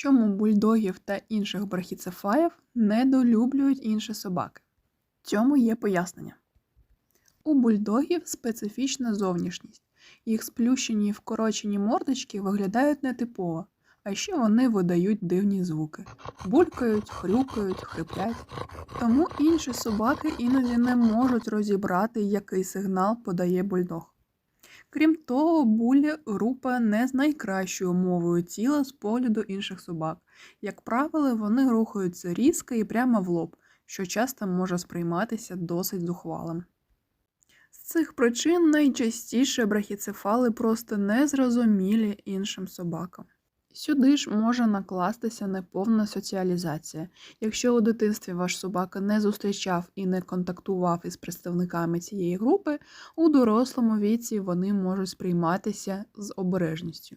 Чому бульдогів та інших брахіцефалів недолюблюють інші собаки? Цьому є пояснення. У бульдогів специфічна зовнішність. Їх сплющені і вкорочені мордочки виглядають нетипово, а ще вони видають дивні звуки. Булькають, хрюкають, хриплять. Тому інші собаки іноді не можуть розібрати, який сигнал подає бульдог. Крім того, булі рупа не з найкращою мовою тіла з погляду інших собак. Як правило, вони рухаються різко і прямо в лоб, що часто може сприйматися досить зухвалим. З цих причин найчастіше брахіцефали просто незрозумілі іншим собакам. Сюди ж може накластися неповна соціалізація. Якщо у дитинстві ваш собака не зустрічав і не контактував із представниками цієї групи, у дорослому віці вони можуть сприйматися з обережністю.